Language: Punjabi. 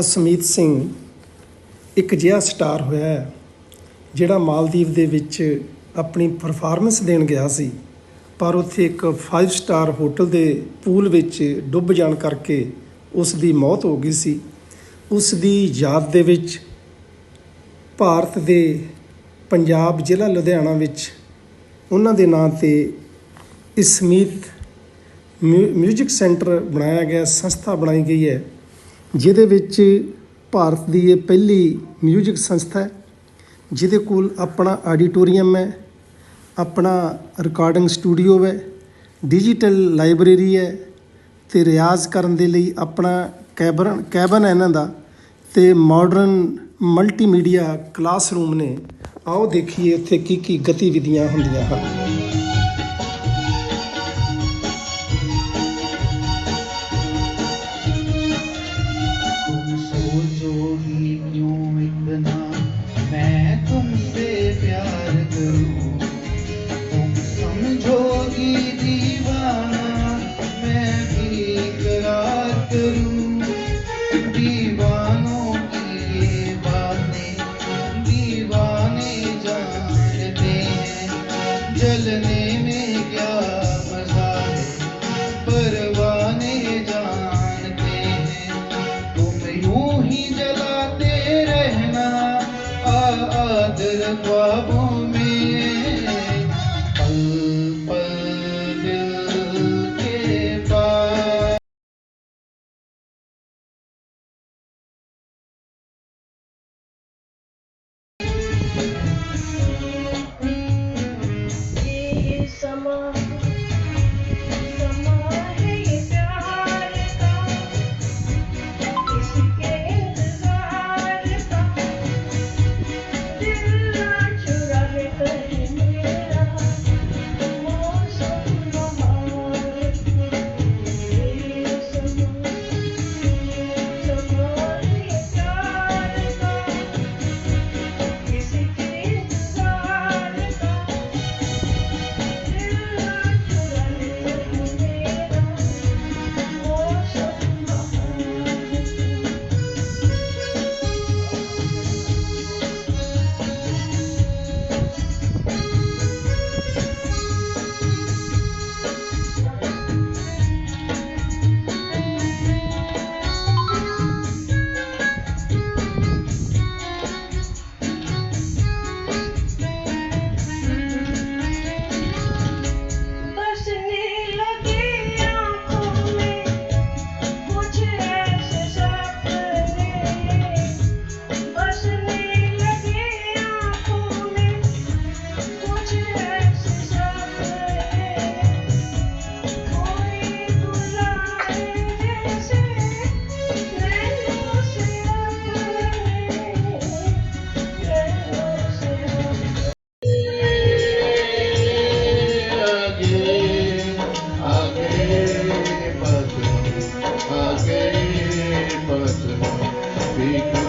ਅਸਮੀਤ ਸਿੰਘ ਇੱਕ ਅਜਿਹਾ ਸਟਾਰ ਹੋਇਆ ਹੈ, ਜਿਹੜਾ ਮਾਲਦੀਵ ਦੇ ਵਿੱਚ ਆਪਣੀ ਪਰਫਾਰਮੈਂਸ ਦੇਣ ਗਿਆ ਸੀ, ਪਰ ਉੱਥੇ ਇੱਕ 5 ਸਟਾਰ ਹੋਟਲ ਦੇ ਪੂਲ ਵਿੱਚ ਡੁੱਬ ਜਾਣ ਕਰਕੇ ਉਸ ਦੀ ਮੌਤ ਹੋ ਗਈ ਸੀ। ਉਸ ਦੀ ਯਾਦ ਦੇ ਵਿੱਚ ਭਾਰਤ ਦੇ ਪੰਜਾਬ ਜ਼ਿਲ੍ਹਾ ਲੁਧਿਆਣਾ ਵਿੱਚ ਉਹਨਾਂ ਦੇ ਨਾਂ ਤੇ ਇਸਮੀਤ ਮਿਊ- ਮਿਊਜ਼ਿਕ ਸੈਂਟਰ ਬਣਾਇਆ ਗਿਆ, ਸੰਸਥਾ ਬਣਾਈ ਗਈ ਹੈ। ਜਿਹਦੇ ਵਿੱਚ ਭਾਰਤ ਦੀ ਇਹ ਪਹਿਲੀ ਮਿਊਜ਼ਿਕ ਸੰਸਥਾ ਹੈ, ਜਿਹਦੇ ਕੋਲ ਆਪਣਾ ਆਡੀਟੋਰੀਅਮ ਹੈ, ਆਪਣਾ ਰਿਕਾਰਡਿੰਗ ਸਟੂਡੀਓ ਹੈ ਡਿਜੀਟਲ ਲਾਇਬ੍ਰੇਰੀ ਹੈ ਤੇ ਰਿਆਜ਼ ਕਰਨ ਦੇ ਲਈ ਆਪਣਾ ਕੈਬਨ ਕੈਬਨ ਹੈ ਇਹਨਾਂ ਦਾ ਤੇ ਮਾਡਰਨ ਮਲਟੀਮੀਡੀਆ ਕਲਾਸਰੂਮ ਨੇ। ਆਓ ਦੇਖੀਏ ਉੱਥੇ ਕੀ ਕੀ ਗਤੀਵਿਧੀਆਂ ਹੁੰਦੀਆਂ ਹਨ। मरने में जानते हैं। तुम यूँ ही जलाते रहना आदर ख्वाबों में। पल पल Thank you. mama. Because.